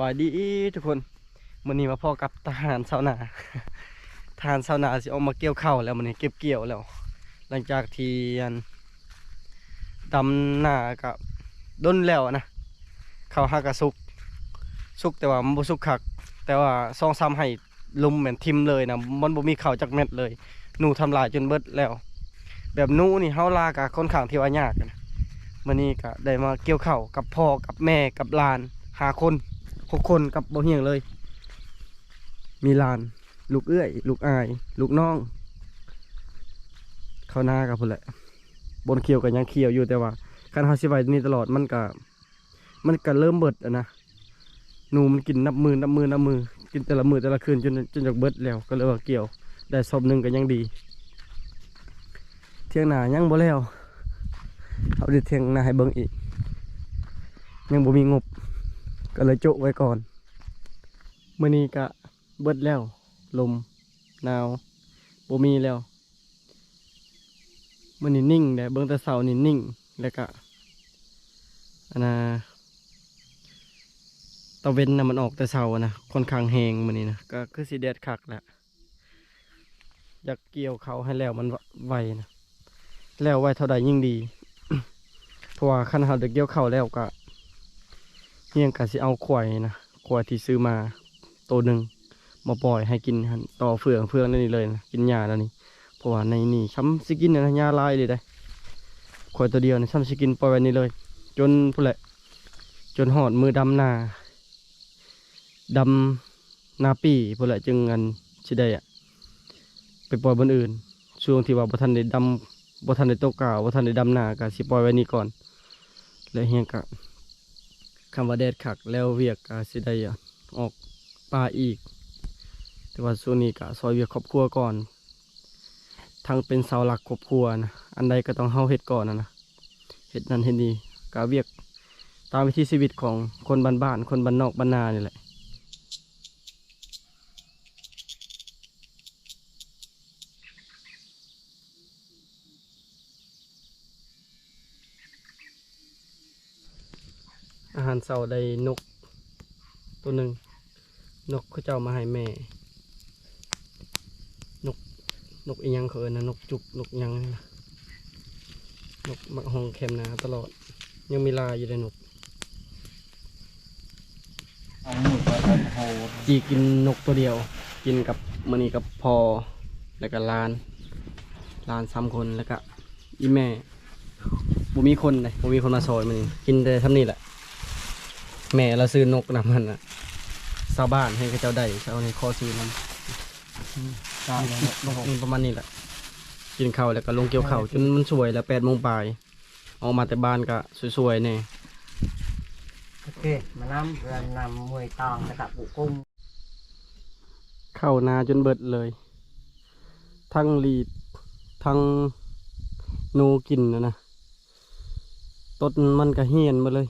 วัสดีทุกคนมื้อนี้มาพอกับทหารชาวนาทหารชาวนาสิออกมาเกี่ยวข้าวแล้วมื้อนี้เก็บเกี่ยวแล้ว หลังจากที่อันดำหน้ากับด้นแล้วนะข้าวหากระสุกสุกแต่ว่ามันบ่สุกคัก แต่ว่าซองซ้ำให้ลุมเหมือนทิมเลยนะมันบ่มีข้าวจักเม็ดเลยหนูทำลายจนเบิดแล้ว แบบนูนี่เฮาลากะค่อนข้างที่ว่ายากนะมื้อนี้ก็ได้มาเกี่ยวข้าวกับพ่อกับแม่กับลานหาคน หกคนกับบ่เฮียงเลย มีลาน ลูกเอื้อย ลูกอาย ลูกน้อง เข้าหน้ากับพุ่นแหละ บนเขียวกันยังเขียวอยู่แต่ว่าการเฮาสิไว้นี่ตลอดมันก็มันก็เริ่มเบิดอะนะหนูมันกินนับมือนับมือนับมือ กินแต่ละมือแต่ละคืนจนจนจากเบิดแล้วก็เลยว่าเกี่ยวได้ศพหนึ่งก็ยังดี เที่ยงหนายังบ่แล้วเอาดิเที่ยงหนาให้เบิ่งอีกยังบ่มีงบ ก็เลยโจะไว้ก่อนเมื้อนี้ก็เบิดแล้ว ลมหนาวบ่มีแล้วมื้อนี้นิ่งแต่เบิ่งแต่เสานี่นิ่ง แล้วก็อันน่ะตะเวนน่ะมันออกแต่เสานะค่อนข้างแหงมื้อนี้นะก็คือสิแดดคักแหละอยากเกี่ยวเขาให้แล้วมันไวนะแล้วไวเท่าใดยิ่งดี เพราะว่าคันเราเด็กเกี่ยวเขาแล้วก็ เฮียงกะสิเอาควายนะควายที่ซื้อมาตัวหนึ่งมาปล่อยให้กินหันต่อเฟืองเฟืองนั่นนี่เลยนะกินหญ้าแล้วนี่เพราะว่าในนี่ช้ำสิกินเนะหญ้าลายเลยได้ควายตัวเดียวนะช้ำสิกินปล่อยไว้นี่เลย จนพู้แหละ จนหอดมือดำนาดำนาปีพู้แหละจึงอันสิได้อะไปปล่อยบนอื่น ช่วงที่ว่าบ่ทันได้ดำบ่ทันได้ตกาวบ่ทันได้ดำนาก็สิปล่อยไว้นี่ก่อน แล้วเฮียก็ คำว่าแดดขักแล้วเวียกก็สิได้ออกป่าอีก แต่ว่าช่วงนี้ก็ซอยเวียกครอบครัวก่อน ทั้งเป็นเสาหลักครอบครัวนะอันใดก็ต้องเฮาเฮ็ดก่อนนะนะเฮ็ดนั้นเฮ็ดนี้ก็เวียกตามวิถีชีวิตของคนบ้านบ้านคนบ้านนอกบ้านนานี่แหละ หารเสาได้นกตัวหนึ่งนกเขาเจ้ามาให้แม่ นกนกอียังเขาเอินนะนกจุกนกยังนะนกมักห้องแคมนาตลอด ยังมีลายอยู่ในนกเอาหมูไปกันโหจีกินนกตัวเดียว กินกับมันนี่กับพอแล้วก็ลานลานสามคนแล้วก็อีแม่บ่มีคนเลยบ่มีคนมาซอยมันกินแต่ทำนี่แหละ แม่เราซื้อนกนำมันอะชาวบ้านให้เขาเจ้าได้ชาวนี้ขอซื้อนำตายแล้วนกนี่ประมาณนี้แหละ กินข้าวแล้วก็ลงเกี่ยวข้าวจนมันสวยแล้วแปดโมงปลายออกมาแต่บ้านก็สวยๆเนี่ยโอเคมานำเรือนนำมวยตองแล้วกับปุกุ้งเข้านาจนเบิดเลย ทั้งลีดทั้งหนูกินนะนะต้นมันก็เหียนมาเลย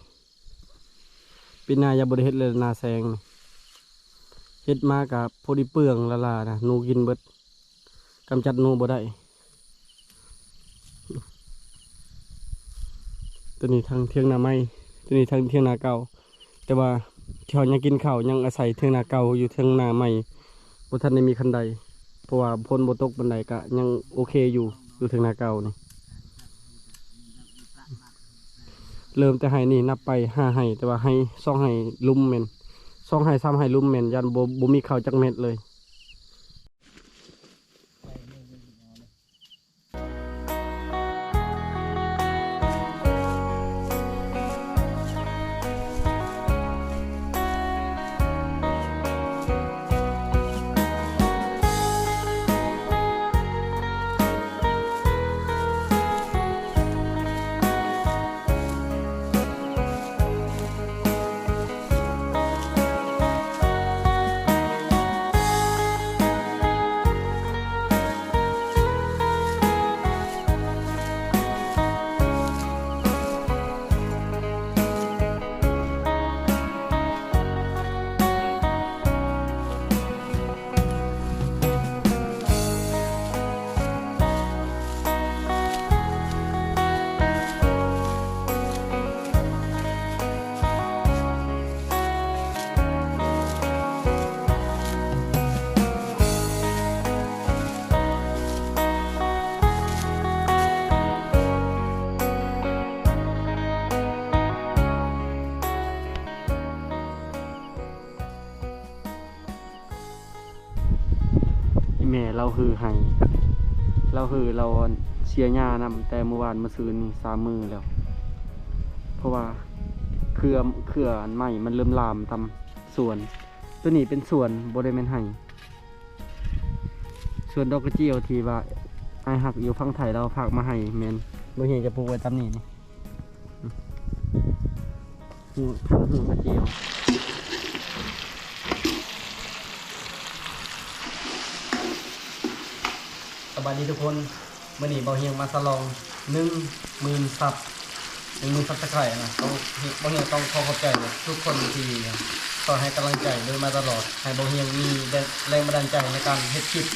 ปีหนาอย่าบริเฮ็ดเลยนาแซงเฮ็ดมากับพอดีเปลืองละลานะหนูกินเบิดกำจัดหนูบ่ได้ตัวนี้ทางเทียงนาไม้ตัวนี้ทางเทียงนาเก่า แต่ว่าที่เขายังกินข้าวยังอาศัยเทียงนาเก่าอยู่เทียงนาใหม่บ่ทันได้มีคันใด เพราะว่าพ้นบ่ตกบันไดก็ยังโอเคอยู่อยู่เทียงนาเก่านี่ เริ่มแต่ให้นี่นับไปห้าให้แต่ว่าให้สองให้ลุ่มเม่นซองให้สามให้ลุ่มเมนยันบบมีเข่าจักเม็ดเลย เราคือให้เราคือเราเชียร์หญ้านำแต่เมื่อวานมื่อซืนนี่สามมือแล้ว เพราะว่าเครือเครืออันใหม่มันเริ่มลามตามสวน ตัวนี้เป็นสวนบริเวณไห้ส่วนดอกกระเจียวที่ว่าไอหักอยู่ฝั่งไทยเราฝากมาให้แมนบ่เห็นจะปลูกไว้ตามนี้นี่หูทั้งหูกระเจียว วัสดีทุกคนมื่อนี้เบาเฮียงมาสลองหนึ่งหมื่นซับหนึ่งหมื่นซับตะไคร่นะต้องเบาเฮียงต้องขอขอบใจทุกคนที่คอให้กำลังใจโดยมาตลอด ให้เบาเฮียงมีแรงบันดาลใจในการเฮ็ดคลิป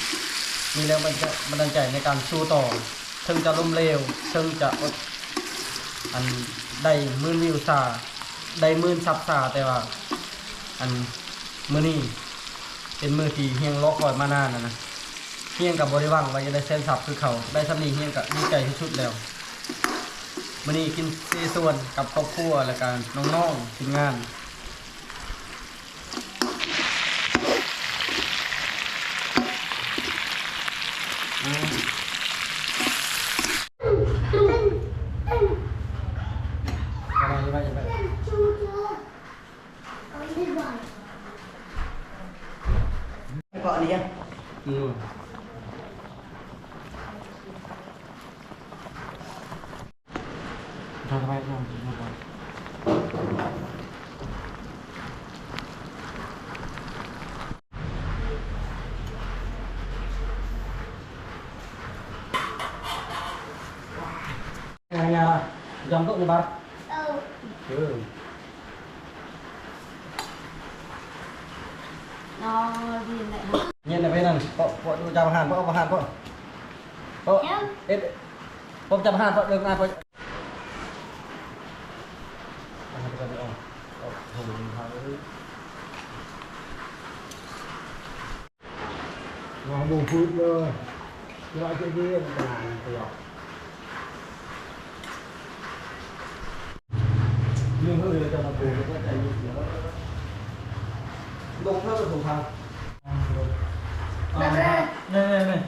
มีแรงบันดาลใจในการสู้ต่อถึงจะล้มเหลวถึงจะอดอันได้หมื่นวิวซาได้หมื่นซับซาแต่ว่าอันมื่อนี้เป็นมือที่เฮียงรอกคอยมานานนะนะ เฮียงกับบริวังไว้จะได้เส้นสับคือเขาได้สำนีเฮียงกับดีใจที่สุดแล้ววันนี้กินซีส่วนกับครอบครัวและการน้องๆทีมงาน nhà dòng cậu này bà ừ. ừ. bên này cậu cậu chào hàn cậu có hàn cậu cậu ít cậu chào hàn cậu được ai cậu งอบูพูดเลยร้อยเจ็ดยี่มันนานไปหรอก Nhưng hơi là cho nó bù cái chạy nhịp nữa. Đúng nó là thủ hàng. นี่นี่นี่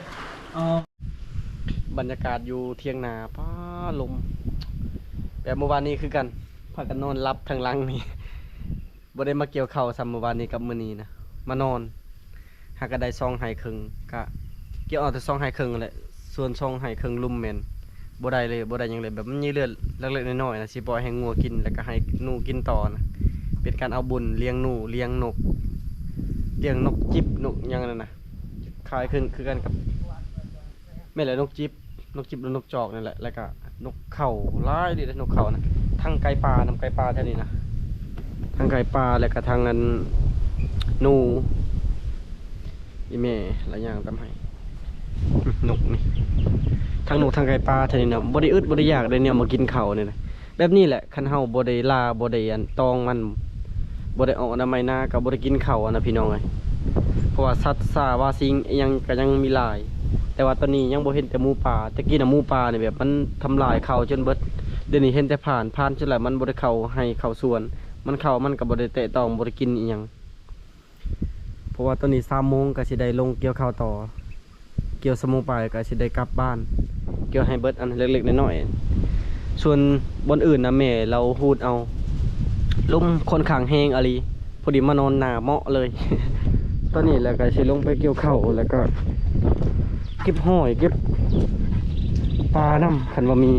บรรยากาศอยู่เที่ยงนาป้าลมแบบเมื่อวานนี้คือกันพากันนอนรับทางลังนี่บ่ได้มาเกี่ยวเข้าวซ้ำเมื่อวานนี้กับมื้อนี้นะมานอน หากก็ได้ซองไห้ครึ่งก็เกี่ยวเอาแต่ซองไห้ครึ่งนั่นแหละส่วนซองไห้ครึ่งลุ่มแม่นบ่ได้เลยบ่ได้หยังเลยแบบมันมีเลือดเล็กๆน้อยๆนะสิปล่อยให้งัวกินแล้วก็ให้หนูกินต่อนะเป็นการเอาบุญเลี้ยงหนูเลี้ยงนกเลี้ยงนกจิบนกยังนั่นนะคล้ายขึ้นคือกันกับไม่นแหละนกจิบนกจิบหรือนกจอกนี่แหละแล้วก็นกเข่าร้ายดีเลยนกเข่านะทั้งไก่ปลานำไก่ปลาแท่นี้นะทั้งไก่ปลาแล้วก็ทางนั้นหนู อีเม่หลายอย่างทำให้หนุกนี่ทั้งนกทั้งไก่ปลาแท่นี้นะบ่ได้อึดบ่ได้อยากได้เนี่ยมากินเข่าวนี่ยนะแบบนี้แหละคันเฮาบ่ได้ลาบ่ได้อันตองมันบ่ได้ออกอนามัยนาก็บ่ได้กินเข้าอะนะพี่น้องเอ้ยเพราะว่าสัตว์สาวาสิงอิหยังก็ยังมีลาย แต่ว่าตอนนี้ยังบ่เห็นแต่หมูป่าตะกี้น่ะหมูป่าเนี่ยแบบมันทำลายเขาจนเบิดเดี๋ยวนี้เห็นแต่ผ่านผ่านจนแหล้วมันบ่ได้เข้าให้เข้าส่วน มันเข้ามันก็บ่ได้เตะตองบ่ได้กินอีหยัง ราะว่าตอนนี้3โมงก็สิได้ลงเกี่ยวข้าวต่อ เกี่ยวสมงไปก็สิได้กลับบ้าน เกี่ยวให้เบิดอันเล็กๆน้อยๆส่วนบนอื่นนะแม่เราฮูดเอาลมคนข้างแหงอะลีพอดีมานอนหน้าเหมาะเลย ตอนนี้แล้วก็สิลงไปเกี่ยวข้าวแล้วก็ เก็บห้อยเก็บปลาน้ำคันว่ามี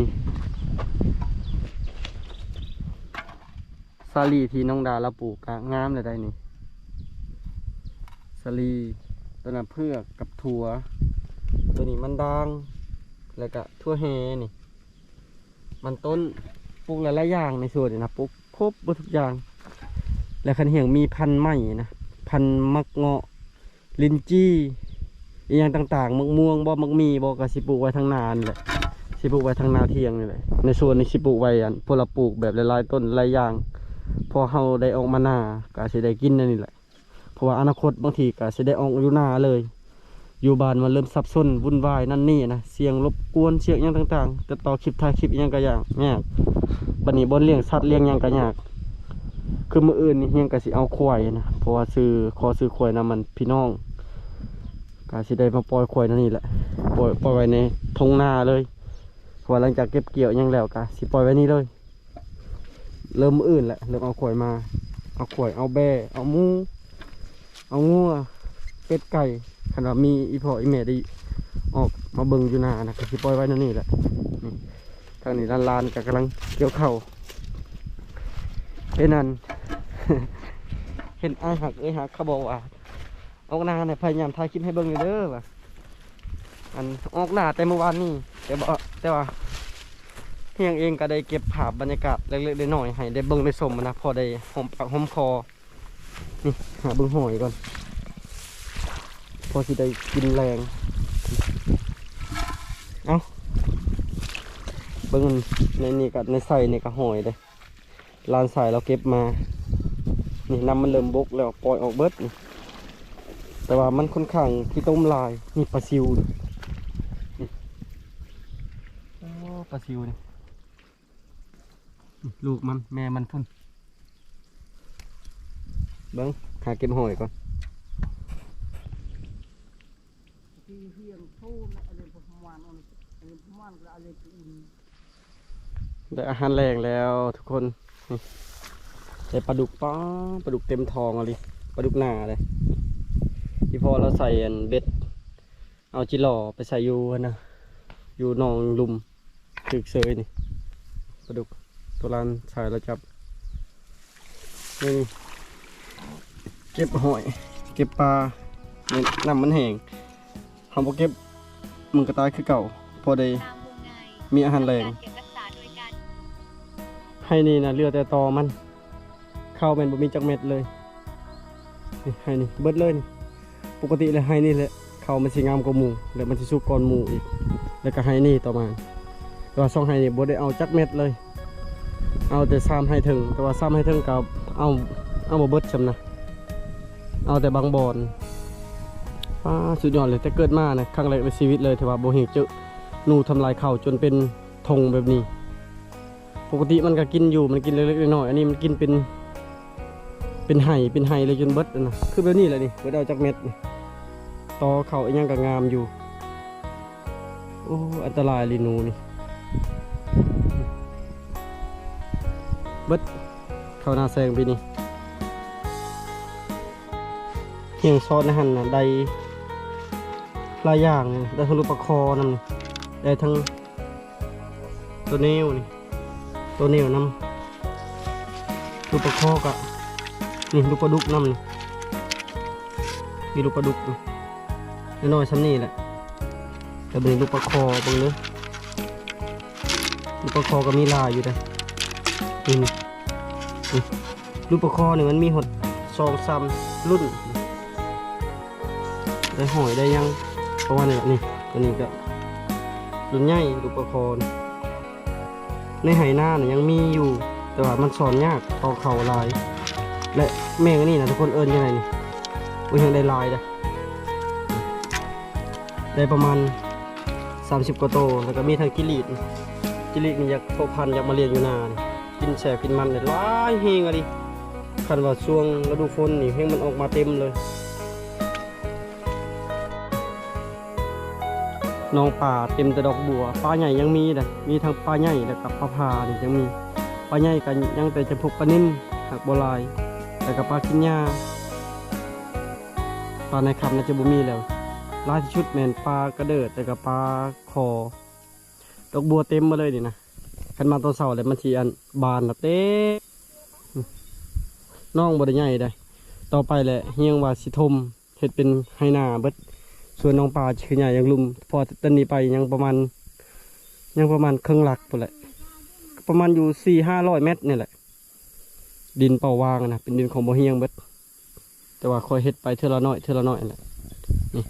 สาลีที่น้องดาเราปลูกงามเลยได้นี่ สลีตัวนั้นเพือกกับถั่ว ตัวนี้มันดางแล้วก็ทั่วแฮนี่ มันต้นปลูกหลายๆอย่างในสวนนี่นะปลูกครบหมดทุกอย่าง แล้วคันเหียงมีพันธุ์ใหม่นะพันธุ์มักเงาะลินจี้อีหยังต่างๆมักม่วงบ่มักมีบ่ก็สิปลูกไว้ทางนานแหละสิปลูกไว้ทางนาเทียงนี่แหละในสวนนี้สิปลูกไว้อันพวกเราปลูกแบบหลายๆต้นหลายอย่าง พอเฮาได้ออกมาหน้าก็สิได้กินนั่นนี่แหละ ราะว่าอนาคตบางทีก็สิได้ออกอยู่หน้าเลย อยู่บ้านมันเริ่มสับสนวุ่นวายนั่นนี่นะเสียงรบกวนเสียงยังต่างๆจะต่อคลิปถ่ายคลิปอิหยังก็ยากยากบัดนี้บ่เลี้ยงสัตว์เลี้ยงยังก็ยากคือมืออื่นนี่เฮียงก็สิเอาควายนะเพราะว่าซื้อขอซื้อควายนํมันพี่น้องกาสิได้มาปล่อยควายนั่นนี่แหละปล่อยปล่อยไว้ในทงนาเลยพราะว่าหลังจากเก็บเกี่ยวยังแล้วกะสิปล่อยไว้นี่เลย เริ่มมืออื่นแหละเริ่มเอาควายมา เอาควายเอาแบเอามู เอางัวเป็ดไก่ขนาดมีอีพออีแม่ได้ออกมาเบิ่งอยู่นานะก็สิปล่อยไว้นั่นนี่แหละนี่ทางนี้ลานลานก็กำลังเกี่ยวเข้าเอ้นั่นเห็นไอ้หักเอ้หักเขาบอกว่าออกนาเนี่ยพยายามถ่ายคลิปให้เบิ่งอยู่เด้อว่ะอันออกหน้าแต่เมื่อวานนี่แต่บ่แต่ว่าเพียงเองก็ได้เก็บภาพบรรยากาศเล็กๆน้อยๆให้ได้เบิ่งได้ชมนะพอได้หอมปากหอมคอ นี่หาเบิ่งหอยก่อน พอสิได้กินแรง เอาเบิ่งในนี่กับในใส่นี่ก็หอยเด้ลานใสายเราเก็บมา นี่น้ำมันเริ่มบกแล้วปล่อยออกเบิดนี่แต่ว่ามันค่อนข้างที่ต้มลาย นี่ปลาซิวนี่ปลาซิวนี่ลูกมันแม่มันพุ่น เบิ้งหาเก็บหอยก่อนได้อาหารแรงแล้วทุกคนนี่ปลาดุกป้าปลาดุกเต็มทองเลยปลาดุกหนาเลยที่พอเราใส่เบ็ด เอาจิหล่อไปใส่ยูนะยูนองลุมถึกเสยนี่ปลาดุกตัวลานใส่แล้วจับนี่ เก็บหอย เก็บปลาเนี่ยน้ำมันแห้งทำพอเก็บมึงก็ตายคือเก่า พอได้ตามวงในมีอาหารแรงการเก็บรักษาโดยการให้นี่นะเรือแต่ตอมัน เข้าเป็นบ่มีจักเม็ดเลยนี่ให้นี่เบิดเลยนี่ปกติเลยให้นี่แหละเข้ามันสิงามกว่าหมูแล้วมันสิสุกก่อนหมูอีก แล้วก็ให้นี่ต่อมาแต่ว่าซ่องให้นี่บ่ได้เอาจักเม็ดเลย เอาแต่ซ้ำให้ถึง แต่ว่าซ้ำให้ถึงกับเอาเอาบ่เบิดซำนะ เอาแต่บางบอนป้าสุดยอดเลยแต่เกิดมานะครั้งแรกในชีวิตเลยที่ว่าบ่เห็นเจอหนูทำลายเข้าจนเป็นธงแบบนี้ ปกติมันก็กินอยู่มันกินเล็กๆน้อยๆอันนี้มันกินเป็น เป็นไห่เป็นไห่เลยจนเบิดนะคือแบบนี้แหละนี่เบิดเอาจากเม็ดนี่ตอเขาอีหยังก็งามอยู่โอ้อันตรายลีหนูนี่เบิดเข้าหน้าแซงไปนี่ เฮียงซอสนะฮันนะได้หลายอย่างเลยได้ทั้งลูกปลาคอนั่นนี่ได้ทั้งตัวเนวนี่ตัวเนียวน้ำลูกปลาคอกะนี่ลูกปลาดุกน้ำนี่มีลูกปลาดุกน้อยๆชั้นนี่แหละแต่เป็นลูกปลาคอบังเลยลูกปลาคอก็มีลายอยู่นะนี่นี่ลูกปลาคอเนี่ยมันมีหดสองซ้ำรุ่น ได้หอยได้ยังประมานี้แหละนี่ตัวนี้ก็รุ่นใหญ่ลูกปลาคอนในไหหน้าเนี่ยยังมีอยู่ แต่ว่ามันสอนยากต่อเข่าลาย และแม่งอันนี่นะทุกคนเอิญยังไงนี่อุ้ยยังได้ลายนะได้ประมาณ 30 กว่าโตแล้วก็มีทางกิริดกิริดนี่อยากพบพันอยากมาเรียนอยู่นานกินแฉกินมันเนี่ยหลายเฮงอะดิคันว่าช่วงฤดูฝนนี่เฮงมันออกมาเต็มเลย น้องป่าเต็มแต่ดอกบัวปลาใหญ่ยังมีเลยมีทั้งปลาใหญ่แล้วกับปลาพานี่ยังมีปลาใหญ่กันยังแต่จะพบปลานิ่นหักโบัวลายแล้วก็ปลากินหญ้าปลาในคำน่าจะบ่มีแล้วลายที่ชุดแมนปลากระเดิดแต่กับปลาคอ ดอกบัวเต็มมาเลยนี่นะขันมาตอนเสาร์เลยมันทีอันบานละเต้น้องบไดใหญ่ได้ต่อไปแหละเฮียงว่าสิทมเห็ดเป็นไฮนาเบิด ส่วนน้องปลาคือใหญ่ยังลุม พอตันนี้ไปยังประมาณ ยังประมาณครึ่งหลักไปแหละประมาณอยู่สี่ห้าร้อยเมตรนี่แหละ ดินเป่าวางนะเป็นดินของบ่เฮียงเบิดแต่ว่าคอยเฮ็ดไปเท่าละน้อยเท่าละน้อยแหละนี่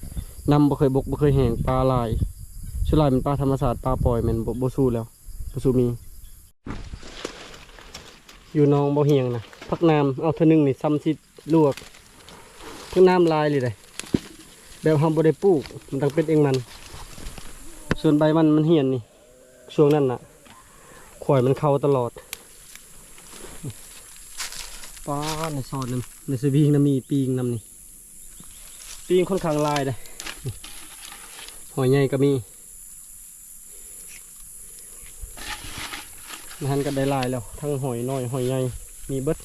น้ำบ่เคยบกบ่เคยแห้งปลาลายชุลายเป็นปลาธรรมศาสตร์ปลาปล่อยมันบ่บ่สู้แล้วบ่สู้มี อยู่หนองบ่เฮียงนะพักน้ำเอาเท่านึงนี่ซ้ำสิลวกพักน้ำลายเลยเลย แบบเฮาบ่ได้ปลูก มันต้องเป็นเองมัน ส่วนใบมันมันเหี่ยนนี่ ช่วงนั้นน่ะข่อยมันเข้าตลอดป้าในซอนน้ำในสวิงน้ำมีปีงน้ำนี่ปีงค่อนข้างลายเลยหอยใหญ่ก็มีนั่นก็ได้ลายแล้ว ทั้งหอยน้อยหอยใหญ่มีเบิด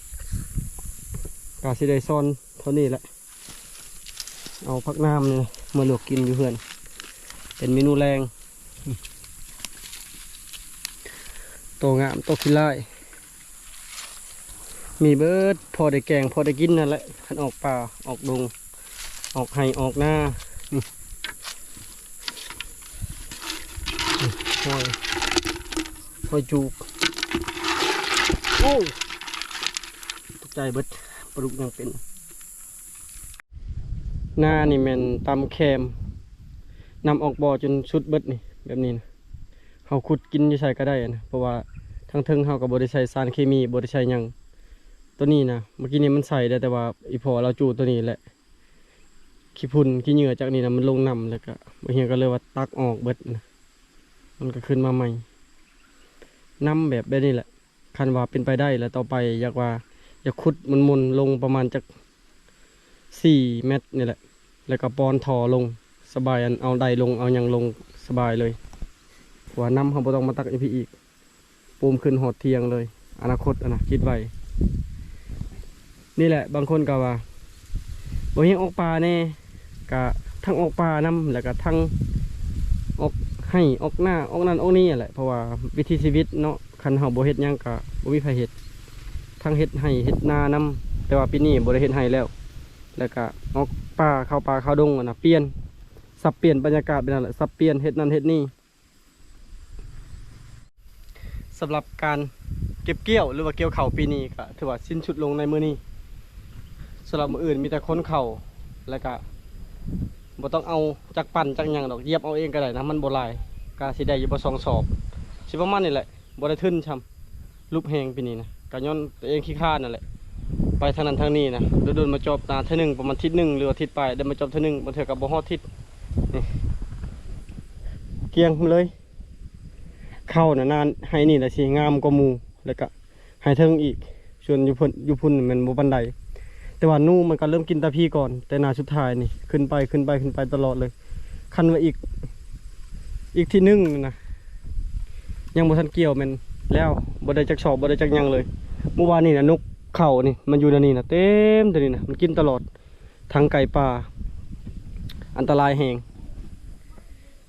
กาสิได้ซ่อนเท่านี้แหละ เอาพักน้ำนี่มาลวกกินอยู่เพื่อน เป็นเมนูแรงโตงามโตขี้ไล่มีเบิดพอได้แกงพอได้กินนั่นแหละขันออกป่าออกดง ออกไห้ออกหน้าหอยหอยจูบโอ้ตกใจเบิดปลุกยังเป็น หน้านี่แม่นตำแคมนำออกบ่อจนสุดเบิดนี่ แบบนี้นะเฮาขุดกินอยู่ใส่ก็ได้นะเพราะว่าทั้งทิงเฮาก็บ่ได้ใช้สารเคมีบ่ได้ใช้หยังตัวนี้นะเมื่อกี้นี้มันใส่ได้แต่ว่าอีพอเราจูตัวนี้แหละขี้พุ่นขี้เหงื่อจากนี่นะมันลงน้ำแล้วก็บ่เฮียก็เลยว่าตักออกเบิดนะมันก็ขึ้นมาใหม่น้ำแบบแบบนี้แหละคันว่าเป็นไปได้แล้วต่อไปอยากว่าอยากขุดมันมุนลงประมาณจัก สี่เมตรนี่แหละ แล้วก็ปอนทอลงสบายอันเอาใดลงเอาหยังลงสบายเลยหัวน้ำเขาบ่ต้องมาตักอีพีอีกปูมขึ้นหอดเทียงเลย อนาคตอนะคิดไว้นี่แหละ บางคนก็ว่าบ่เฮียงออกปลาแน่กะทั้งออกปลาน้ำแล้วก็ทั้งออกให้ออกหน้าออกนั่นออกนี่แหละเพราะว่าวิถีชีวิตเนาะคันเฮาบ่เฮ็ดหยังกะบ่มีไผเฮ็ดทั้งเฮ็ดให้เฮ็ดหน้านํแต่ว่าปีนี้บ่ได้เฮ็ดให้แล้ว แล้วก็ออกป่าเข้าป่าเข้าดงอะนะเปลี่ยนสับเปลี่ยนบรรยากาศไปนั่นแหละสับเปลี่ยนเฮ็ดนั่นเฮ็ดนี่สำหรับการเก็บเกี่ยวหรือว่าเกี่ยวเข่าปีนี้ก็ถือว่าสิ้นชุดลงในมือนี้สำหรับมืออื่นมีแต่คนเข่าแล้วก็บ่ต้องเอาจักปั่นจักหยังดอกเยียบเอาเองก็ได้นะมันโบ่หลายก็สิได้อยู่บ่สองสอบสิประมาณนี้แหละบ่ได้ทึนช่ำรูปแหงปีนี้นะก็ย้อนตัวเองขี้คร้านั่นแหละ ไปทางนั้นทางนี้นะโดนมาจบตาเท่านึงประมาณทิศหนึ่งหรือทิศไปเดินมาจบเท่านึงบาเถื่อกับบ่ฮอดทิศนี่เกียงเลย เข้าน่ะนานให้นี่แหละสิงามกว่ามูแล้วก็ให้เทิงอีกส่วนยู่พุ่นยู่พุ่นนี่มันบ่บันไดแต่ว่านู่มันก็เริ่มกินตาพี่ก่อน แต่นาสุดท้ายนี่ขึ้นไปขึ้นไปขึ้นไปตลอดเลย คันว่าอีก อีกที่หนึ่งนะยังบ่ทันเกี่ยวมันแล้วบ่ได้จักชอบบ่ได้จักยังเลยเมื่อวานนี่นะนก เข่านี่มันอยู่ในนี่นะเต็มตัวนี้นะมันกินตลอดทั้งไก่ป่า อันตรายแหง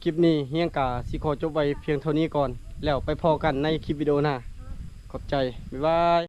คลิปนี้เฮียงกาสิขอจบไว้เพียงเท่านี้ก่อน แล้วไปพอกันในคลิปวิดีโอหน้าขอบใจ บ๊ายบาย